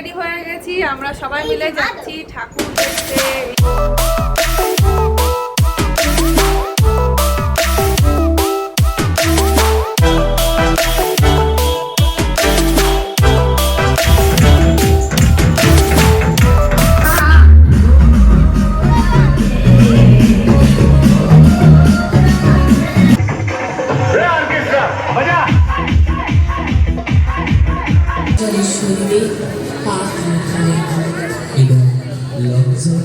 Ready হয়ে গেছি আমরা সবাই মিলে যাচ্ছি ঠাকুর দেখতে। এবং লজ্জা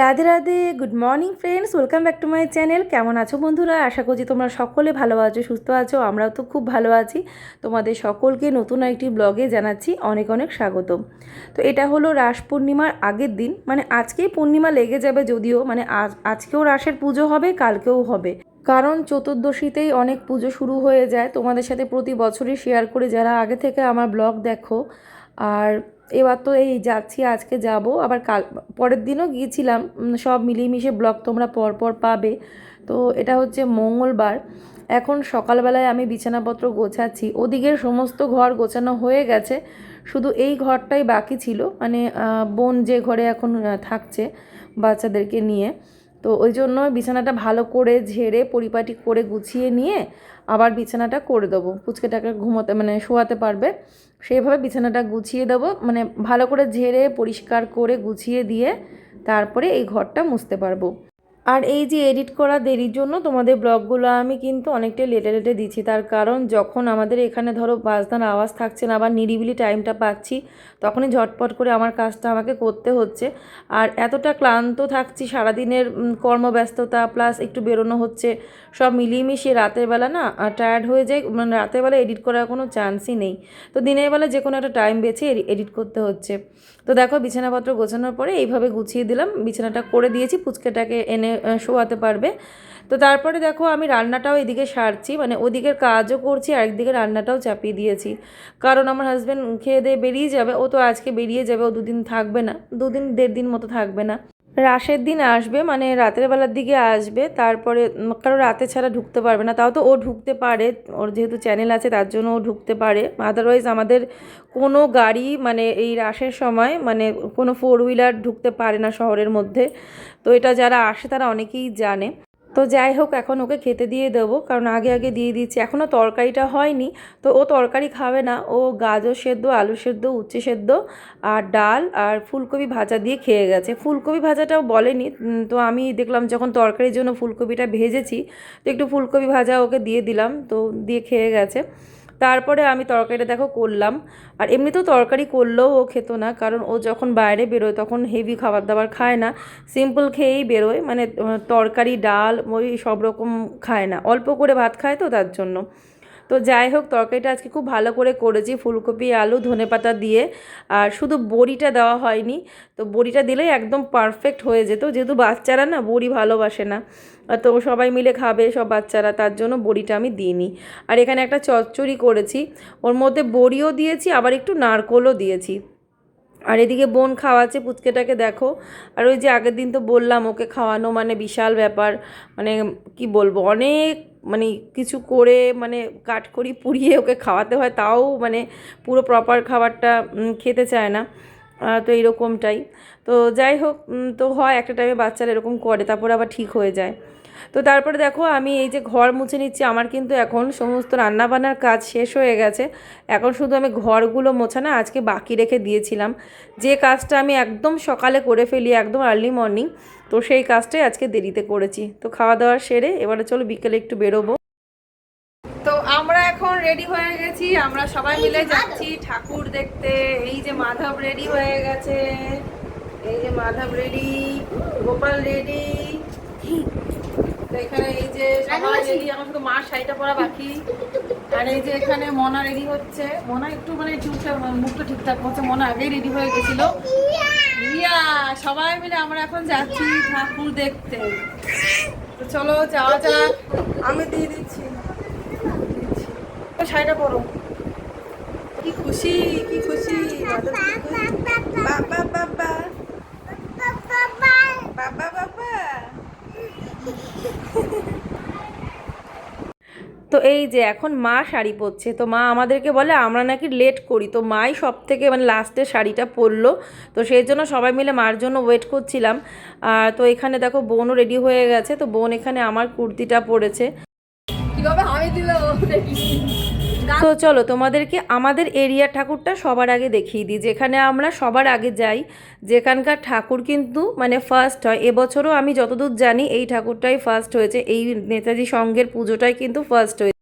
Radhe Radhe good morning friends welcome back to my channel কেমন আছো বন্ধুরা? আশা করছি তোমরা সকলে ভালো আছো, সুস্থ আছো, আমরাও তো খুব ভালো আছি। তোমাদের সকলকে নতুন একটি ব্লগে জানাচ্ছি অনেক অনেক স্বাগত তো এটা হলো রাস পূর্ণিমার আগের দিন মানে আজকেই পূর্ণিমা লেগে যাবে যদিও মানে আজ, আজকেও রাসের পুজো হবে, কালকেও হবে। কারণ চতুর্দশীতেই অনেক পুজো শুরু হয়ে যায়। তোমাদের সাথে প্রতি বছরই শেয়ার করে যারা আগে থেকে আমার ব্লগ দেখো, আর এবার তো এই যাচ্ছি, আজকে যাব। আবার কাল, পরের দিনও গিয়েছিলাম সব মিলিয়ে ব্লগ তোমরা পরপর পর পাবে। তো এটা হচ্ছে মঙ্গলবার। এখন সকালবেলায় আমি বিছানাপত্র গোছাচ্ছি। ওদিকের সমস্ত ঘর গোছানো হয়ে গেছে। শুধু এই ঘরটাই বাকি ছিল। মানে বোন যে ঘরে এখন থাকছে বাচ্চাদেরকে নিয়ে। তো ওই জন্য বিছানাটা ভালো করে ঝেড়ে পরিপাটি করে গুছিয়ে নিয়ে আবার বিছানাটা করে দেবো। পুচকেটাকে ঘুমোতে মানে শোয়াতে পারবে। সেইভাবে বিছানাটা গুছিয়ে দেবো। মানে ভালো করে ঝেড়ে পরিষ্কার করে গুছিয়ে দিয়ে তারপরে এই ঘরটা মুছতে পারব। আর এই যে এডিট করা দেরির জন্য তোমাদের ব্লগগুলো আমি কিন্তু অনেকটাই লেটে লেটে দিচ্ছি। তার কারণ যখন আমাদের এখানে ধরো বাজনার আওয়াজ থাকছে না আবার নিরিবিলি টাইমটা পাচ্ছি, তখনই ঝটপট করে আমার কাজটা আমাকে করতে হচ্ছে। আর এতটা ক্লান্ত থাকছি, সারাদিনের কর্মব্যস্ততা প্লাস একটু বেরোনো হচ্ছে, সব মিলিয়ে মিশিয়ে রাতের বেলা না টায়ার্ড হয়ে যায় মানে রাতের বেলা এডিট করার কোনো চান্সই নেই। তো দিনের বেলা যে কোনো একটা টাইম বেছে এডিট করতে হচ্ছে। তো দেখো বিছানাপত্র গোছানোর পরে এইভাবে গুছিয়ে দিলাম, বিছানাটা করে দিয়েছি, পুচকেটাকে এনে শোয়াতে পারবে। তো তারপরে দেখো আমি রান্নাটাও এদিকে সারছি মানে ওদিকের কাজও করছি, আর একদিকে রান্নাটাও চাপিয়ে দিয়েছি। কারণ আমার হাজব্যান্ড খেয়ে দিয়ে বেরিয়ে যাবে, ও তো আজকে বেরিয়ে যাবে, ও দুদিন থাকবে না, দুদিন দেড় দিন মতো থাকবে না। রাশের দিন আসবে মানে রাতের বেলার দিকে আসবে, তারপরে কারও রাতে ছাড়া ঢুকতে পারবে না। তাও তো ও ঢুকতে পারে, ওর যেহেতু চ্যানেল আছে, তার জন্য ও ঢুকতে পারে। আদারওয়াইজ আমাদের কোনো গাড়ি মানে এই রাশের সময় মানে কোনো ফোর হুইলার ঢুকতে পারে না শহরের মধ্যে। তো এটা যারা আসে, তারা অনেকেই জানে। তো যাই হোক, এখন ওকে খেতে দিয়ে দেবো। কারণ আগে আগে দিয়ে দিচ্ছি এখনও তরকারিটা হয়নি। তো ও তরকারি খাবে না। ও গাজর সেদ্ধ, আলু সেদ্ধ, উচ্ছে সেদ্ধ আর ডাল আর ফুলকপি ভাজা দিয়ে খেয়ে গেছে। ফুলকপি ভাজাটাও বলেনি। তো আমি দেখলাম যখন তরকারির জন্য ফুলকপিটা ভেজেছি, তো একটু ফুলকপি ভাজা ওকে দিয়ে দিলাম। তো দিয়ে খেয়ে গেছে। তারপরে আমি তরকারিটা দেখো করলাম। আর এমনিতেও তরকারি করলেও ও খেত না, কারণ ও যখন বাইরে বেরোয় তখন হেভি খাবার দাবার খায় না। সিম্পল খেয়েই বেরোয় মানে তরকারি, ডাল ওই সব রকম খায় না। অল্প করে ভাত খায় তো তার জন্য। তো যাই হোক, তরকারিটা আজকে খুব ভালো করে করেছি, ফুলকপি, আলু ধনেপাতা দিয়ে। আর শুধু বড়িটা দেওয়া হয়নি, তো বড়িটা দিলেই একদম পারফেক্ট হয়ে যেত। যেহেতু বাচ্চারা না, বড়ি ভালোবাসে না। তো সবাই মিলে খাবে, সব বাচ্চারা, তার জন্য বড়িটা আমি দিইনি। আর এখানে একটা চচ্চড়ি করেছি, ওর মধ্যে বড়িও দিয়েছি, আবার একটু নারকোলও দিয়েছি। আর এদিকে বোন খাওয়াচ্ছে পুচকেটাকে, দেখো। আর ওই যে আগের দিন তো বললাম, ওকে খাওয়ানো মানে বিশাল ব্যাপার মানে কি বলব, অনেক মানে কিছু করে মানে কাঠকড়ি পুড়িয়ে ওকে খাওয়াতে হয়, তাও মানে পুরো প্রপার খাবারটা খেতে চায় না। তো এইরকমটাই। তো যাই হোক তো হয়, একটা টাইমে বাচ্চারা এরকম করে, তারপরে আবার ঠিক হয়ে যায়। তো তারপরে দেখো আমি এই যে ঘর মুছে নিচ্ছি আমার কিন্তু এখন সমস্ত রান্নাবান্নার কাজ শেষ হয়ে গেছে। এখন শুধু আমি ঘরগুলো মোছা না আজকে বাকি রেখে দিয়েছিলাম। যে কাজটা আমি একদম সকালে করে ফেলি একদম আর্লি মর্নিং তো সেই কাজটাই আজকে দেরিতে করেছি। তো খাওয়া দাওয়া সেরে এবারে চলো বিকেলে একটু বেরোবো। তো আমরা এখন রেডি হয়ে গেছি আমরা সবাই মিলে যাচ্ছি ঠাকুর দেখতে। এই যে মাধব রেডি হয়ে গেছে। এই যে মাধব রেডি গোপাল রেডি তো এখানে এই যে সবাই রেডি আমার শুধু মার শাড়িটা পরা বাকি। আর এই যে এখানে মনা রেডি হচ্ছে। মনা একটু মানে চুপচাপ মুখটা ঠিকঠাক মনা আগেই রেডি হয়ে গেছিল। রিয়া সবাই মিলে আমরা এখন যাচ্ছি ঠাকুর দেখতে। তো চলো যাওয়া যাক। আমি দিয়ে দিচ্ছি। দিচ্ছি। শাড়িটা পরো। কি খুশি কি খুশি। এই যে এখন মা শাড়ি পরছে, তো মা আমাদেরকে বলে, আমরা নাকি লেট করি। তো মাই সব থেকে মানে লাস্টে শাড়িটা পরলো। তো সেই জন্য সবাই মিলে মার জন্য ওয়েট করছিলাম। আর তো এখানে দেখো বোনও রেডি হয়ে গেছে, তো বোন এখানে আমার কুর্তিটা পরেছে। কীভাবে দিলে তো চলো তোমাদেরকে আমাদের এরিয়ার ঠাকুরটা সবার আগে দেখিয়ে দিই। যেখানে আমরা সবার আগে যাই, যেখানকার ঠাকুর কিন্তু মানে ফার্স্ট হয়। এবছরও আমি যতদূর জানি এই ঠাকুরটাই ফার্স্ট হয়েছে। এই নেতাজি সংঘের পুজোটাই কিন্তু ফার্স্ট হয়েছে।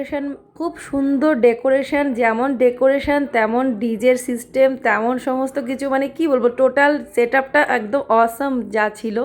লোকেশন খুব সুন্দর ডেকোরেশন, যেমন ডেকোরেশন, তেমন ডিজের সিস্টেম, তেমন সমস্ত কিছু মানে কি বলব, টোটাল সেট আপটা একদম অসম যা ছিল।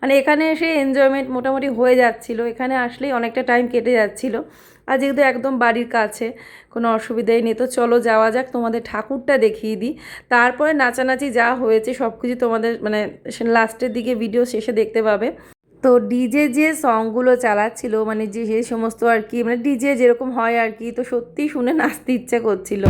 মানে এখানে এসে এনজয়মেন্ট মোটামুটি হয়ে যাচ্ছিল। এখানে আসলেই অনেকটা টাইম কেটে যাচ্ছিল। আর যেহেতু একদম বাড়ির কাছে, কোনো অসুবিধাই নেই। তো চলো যাওয়া যাক, তোমাদের ঠাকুরটা দেখিয়ে দিই। তারপরে নাচানাচি যা হয়েছে সব কিছু তোমাদের মানে লাস্টের দিকে ভিডিও শেষে দেখতে পাবে। তো ডিজে যে সংগুলো চালাচ্ছিল মানে যে সমস্ত আর কি মানে ডিজে যেরকম হয় আর কি, তো সত্যি শুনে নাচতে ইচ্ছা করছিল।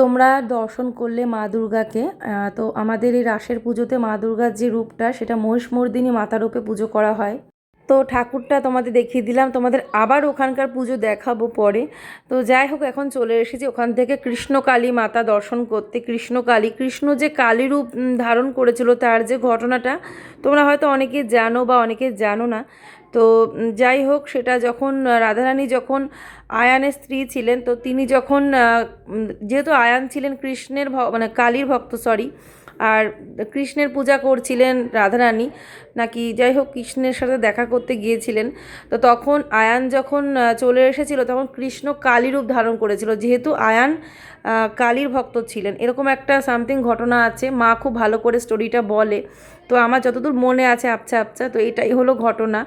তোমরা দর্শন করলে মা দুর্গাকে তো আমাদের এই রাসের পুজোতে মা দুর্গার যে রূপটা, সেটা মহিষমর্দিনী মাতা রূপে পুজো করা হয়। তো ঠাকুরটা তোমাদের দেখিয়ে দিলাম, তোমাদের আবার ওখানকার পুজো দেখাবো পরে। তো যাই হোক, এখন চলে এসেছি ওখান থেকে কৃষ্ণকালী মাতা দর্শন করতে। কৃষ্ণকালী, কৃষ্ণ যে কালী রূপ ধারণ করেছিল তার যে ঘটনাটা, তোমরা হয়তো অনেকে জানো বা অনেকে জানো না। তো যাই হোক, সেটা যখন রাধারানী যখন আয়ানের স্ত্রী ছিলেন, তো তিনি যখন যেহেতু আয়ান ছিলেন কৃষ্ণের মানে কালীর ভক্ত সরি আর কৃষ্ণের পূজা করছিলেন রাধারানী, নাকি যাই হোক, কৃষ্ণের সাথে দেখা করতে গিয়েছিলেন, তো তখন আয়ান যখন চলে এসেছিল, তখন কৃষ্ণ কালী রূপ ধারণ করেছিল। যেহেতু আয়ান কালীর ভক্ত ছিলেন। এরকম একটা সামথিং ঘটনা আছে, মা খুব ভালো করে স্টোরিটা বলে। তো আমার যতদূর মনে আছে, আবছা আবছা, তো এটাই হলো ঘটনা।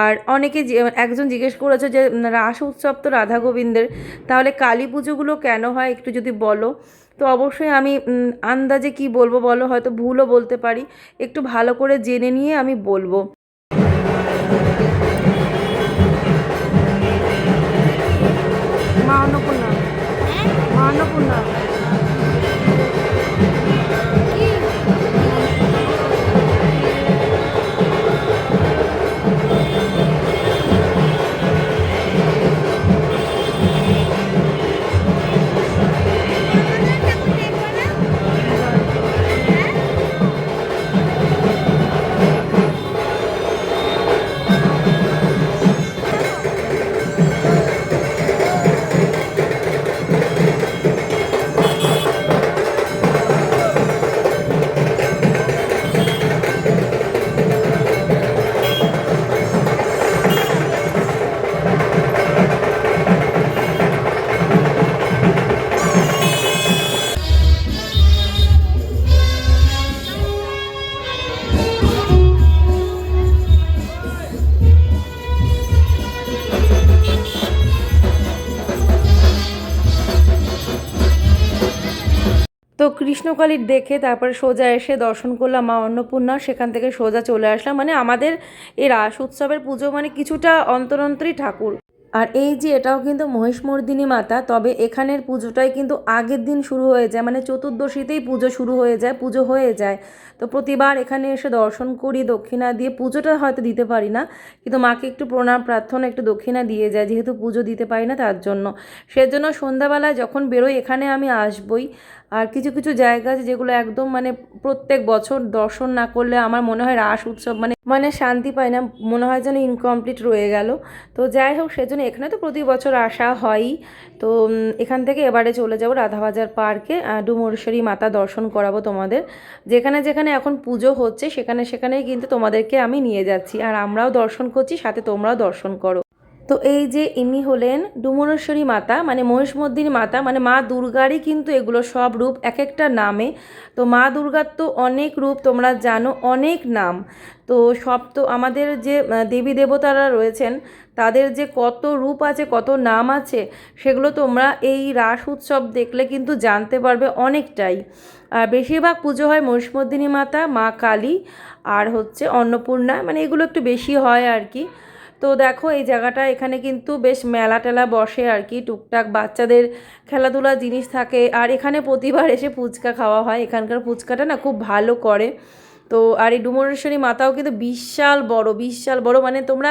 আর অনেকে একজন জিজ্ঞেস করেছে যে রাস উৎসব তো রাধা গোবিন্দের, তাহলে কালী পুজোগুলো কেন হয়? একটু যদি বলো। তো অবশ্যই আমি আন্দাজে কি বলব বলো, হয়তো ভুলও বলতে পারি। একটু ভালো করে জেনে নিয়ে আমি বলব। মা কৃষ্ণকালীর দেখে তারপরে সোজা এসে দর্শন করলাম মা অন্নপূর্ণা, সেখান থেকে সোজা চলে আসলাম। মানে আমাদের এই রাস উৎসবের পুজো মানে কিছুটা অন্তর অন্তরই ঠাকুর। আর এই যে এটাও কিন্তু মহিষমর্দিনী মাতা, তবে এখানের পুজোটাই কিন্তু আগের দিন শুরু হয়ে যায়। মানে চতুর্দশীতেই পুজো শুরু হয়ে যায়, পুজো হয়ে যায়। তো প্রতিবার এখানে এসে দর্শন করি, দক্ষিণা দিয়ে পুজোটা হয়তো দিতে পারি না, কিন্তু মাকে একটু প্রণাম, প্রার্থনা, একটু দক্ষিণা দিয়ে যায়, যেহেতু পুজো দিতে পারি না তার জন্য। সেজন্য সন্ধ্যাবেলায় যখন বেরোই, এখানে আমি আসবই। আর কিছু কিছু জায়গা আছে যেগুলো একদম মানে প্রত্যেক বছর দর্শন না করলে আমার মনে হয় রাস উৎসব মানে মানে শান্তি পায় না, মনে হয় যেন ইনকমপ্লিট রয়ে গেল। তো যাই হোক, সেজন্য এখানে তো প্রতি বছর আসা হয়ই। তো এখান থেকে এবারে চলে যাব রাধাবাজার পার্কে ডুমুরেশ্বরী মাতা দর্শন করাবো তোমাদের। যেখানে যেখানে এখন পুজো হচ্ছে, সেখানে সেখানেই কিন্তু তোমাদেরকে আমি নিয়ে যাচ্ছি। আর আমরাও দর্শন করছি, সাথে তোমরাও দর্শন করো। তো এই যে ইনি হলেন ডুমুরেশ্বরী মাতা মানে মহিষমর্দিনী মাতা মানে মা দুর্গারই কিন্তু এগুলো সব রূপ এক একটা নামে। তো মা দুর্গার তো অনেক রূপ, তোমরা জানো, অনেক নাম। তো সব তো আমাদের যে দেবী দেবতারা রয়েছেন, তাদের যে কত রূপ আছে, কত নাম আছে, সেগুলো তোমরা এই রাস উৎসব দেখলে কিন্তু জানতে পারবে অনেকটাই। আর বেশিরভাগ পুজো হয় মহিষমর্দিনী মাতা, মা কালী, আর হচ্ছে অন্নপূর্ণা মানে এগুলো একটু বেশি হয় আর কি। তো দেখো, এই জায়গাটা এখানে কিন্তু বেশ মেলা টেলা বসে আর কি। টুকটাক বাচ্চাদের খেলাধুলার জিনিস থাকে। আর এখানে প্রতিবার এসে ফুচকা খাওয়া হয়। এখানকার ফুচকাটা না খুব ভালো করে। তো আর এই ডুমরেশ্বরী মাতাও কিন্তু বিশাল বড় বিশাল বড়। মানে তোমরা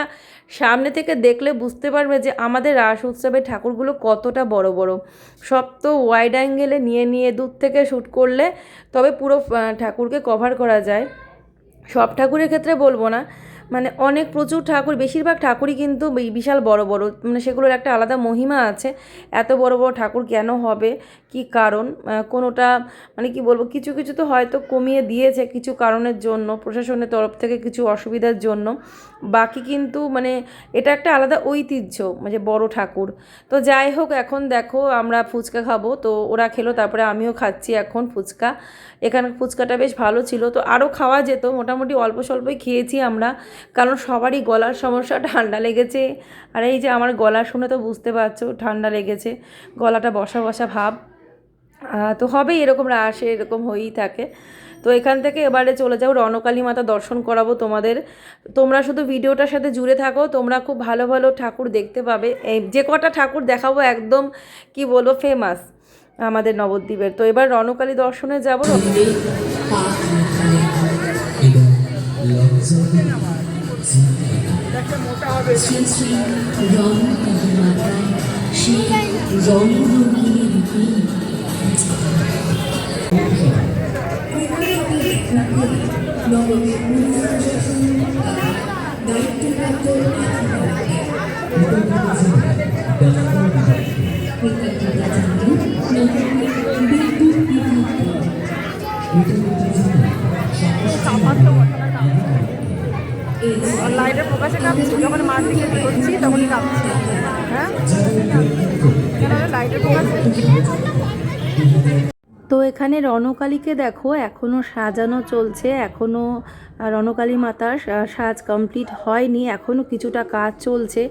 সামনে থেকে দেখলে বুঝতে পারবে যে আমাদের রাস উৎসবের ঠাকুরগুলো কতটা বড় বড়। সব তো ওয়াইড অ্যাঙ্গেলে নিয়ে নিয়ে দূর থেকে শ্যুট করলে তবে পুরো ঠাকুরকে কভার করা যায়। সব ঠাকুরের ক্ষেত্রে বলব না। মানে অনেক প্রচুর ঠাকুর, বেশিরভাগ ঠাকুরই কিন্তু বিশাল বড় বড় মানে সেগুলোর একটা আলাদা মহিমা আছে, এত বড় বড় ঠাকুর কেন হবে, কি কারণ কোনোটা মানে কি বলব, কিছু কিছু তো হয়তো কমিয়ে দিয়েছে কিছু কারণের জন্য, প্রশাসনের তরফ থেকে কিছু অসুবিধার জন্য, বাকি কিন্তু মানে এটা একটা আলাদা ঐতিহ্য মানে বড় ঠাকুর। তো যাই হোক, এখন দেখো আমরা ফুচকা খাব, তো ওরা খেলো, তারপরে আমিও খাচ্ছি এখন ফুচকা। এখানে ফুচকাটা বেশ ভালো ছিল, তো আরও খাওয়া যেত, মোটামুটি অল্প স্বল্পই খেয়েছি আমরা। কারণ সবারই গলার সমস্যা, ঠান্ডা লেগেছে। আর এই যে আমার গলা শুনে তো বুঝতে পারছ, ঠান্ডা লেগেছে। গলাটা বসা বসা ভাব। তো হবেই এরকম রাসে এরকম হয়েই থাকে। তো এখান থেকে এবারে চলে যাও, রণকালী মাতা দর্শন করাবো তোমাদের। তোমরা শুধু ভিডিওটার সাথে জুড়ে থাকো, তোমরা খুব ভালো ভালো ঠাকুর দেখতে পাবে। এই যে কটা ঠাকুর দেখাবো একদম, কি বলব ফেমাস আমাদের নবদ্বীপের। তো এবার রণকালী দর্শনে যাব দিলে পাক এখানে এবং লজ্জাকে শ্রী শ্রী রঙকালী মাতা শ্রী রঙ্গিনী রূপী প্রকাশে কাঁপছি, যখন মার দিকে কাঁপছি। হ্যাঁ? লাইটের তো এখানে রণকালীকে দেখো এখনও সাজানো চলছে এখনও রণকালী মাতার সাজ কমপ্লিট হয়নি এখনও কিছুটা কাজ চলছে।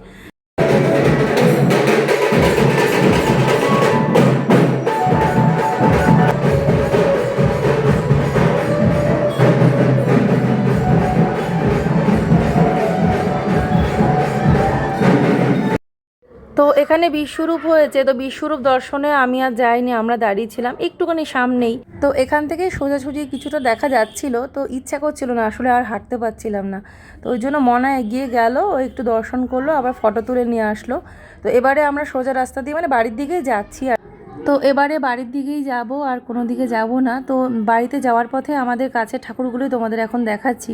এখানে বিশ্বরূপ হয়েছে, তো বিশ্বরূপ দর্শনে আমি আর যাইনি, আমরা দাঁড়িয়েছিলাম একটুখানি সামনেই। তো এখান থেকে সোজাসুজি কিছুটা দেখা যাচ্ছিল, তো ইচ্ছা করছিল না, আসলে আর হাঁটতে পারছিলাম না। তো ওই জন্য মনা এগিয়ে গেল, ও একটু দর্শন করল, আবার ফটো তুলে নিয়ে আসলো। তো এবারে আমরা সোজা রাস্তা দিয়ে মানে বাড়ির দিকেই যাচ্ছি আর তো এবারে বাড়ির দিকেই যাব আর কোনো দিকে যাব না। তো বাড়িতে যাওয়ার পথে আমাদের কাছে ঠাকুরগুলোই তোমাদের এখন দেখাচ্ছি।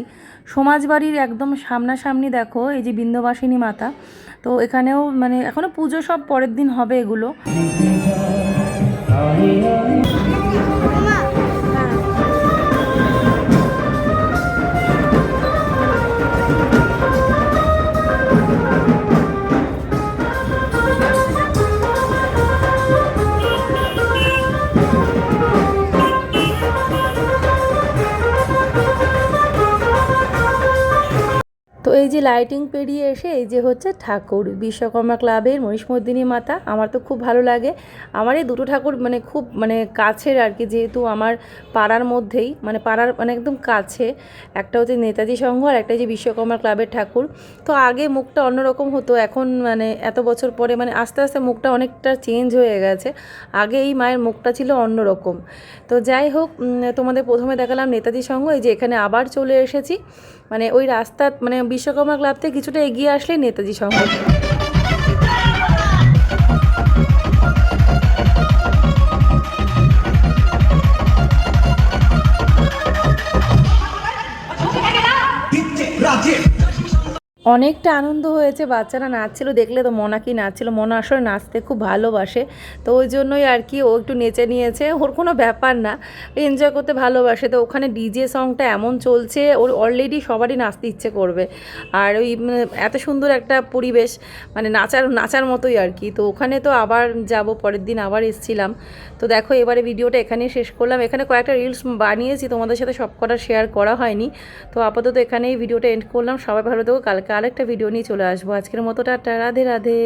সমাজ বাড়ির একদম সামনাসামনি দেখো, এই যে বিন্দবাসিনী মাতা। তো এখানেও মানে এখনও পুজো সব পরের দিন হবে এগুলো। এই যে লাইটিং পেরিয়ে এসে এই যে হচ্ছে ঠাকুর, বিশ্বকর্মা ক্লাবের মহিষমর্দিনী মাতা, আমার তো খুব ভালো লাগে। আমার এই দুটো ঠাকুর মানে খুব মানে কাছের আর কি, যেহেতু আমার পাড়ার মধ্যেই মানে পাড়ার মানে একদম কাছে। একটা হচ্ছে নেতাজি সংঘ আর একটা যে বিশ্বকর্মা ক্লাবের ঠাকুর। তো আগে মুখটা অন্যরকম হতো, এখন মানে এত বছর পরে মানে আস্তে আস্তে মুখটা অনেকটা চেঞ্জ হয়ে গেছে। আগে এই মায়ের মুখটা ছিল অন্যরকম। তো যাই হোক তোমাদের প্রথমে দেখালাম নেতাজি সংঘ, এই যে এখানে আবার চলে এসেছি। মানে ওই রাস্তা মানে বিশ্বকর্মা ক্লাব থেকে কিছুটা এগিয়ে আসলে নেতাজি সংঘ অনেকটা আনন্দ হয়েছে, বাচ্চারা নাচছিল, দেখলে তো মনা কি নাচছিল, মনা আসলে নাচতে খুব ভালোবাসে। তো ওই জন্যই আর কি ও একটু নেচে নিয়েছে, ওর কোনো ব্যাপার না এনজয় করতে ভালোবাসে। তো ওখানে ডিজে সংটা এমন চলছে, ওর অলরেডি সবারই নাচতে ইচ্ছে করবে। আর ওই এত সুন্দর একটা পরিবেশ মানে নাচার নাচার মতোই আর কি। তো ওখানে তো আবার যাব, পরের দিন আবার এসছিলাম। তো দেখো, এবারে ভিডিওটা এখানেই শেষ করলাম। এখানে কয়েকটা রিলস বানিয়েছি, তোমাদের সাথে সব কটা শেয়ার করা হয়নি। তো আপাতত এখানেই ভিডিওটা এন্ড করলাম। সবাই ভালো থেকো, কালকে আরেকটা ভিডিও নিয়ে চলে আসব। আজকের মতোটা রাধে রাধে।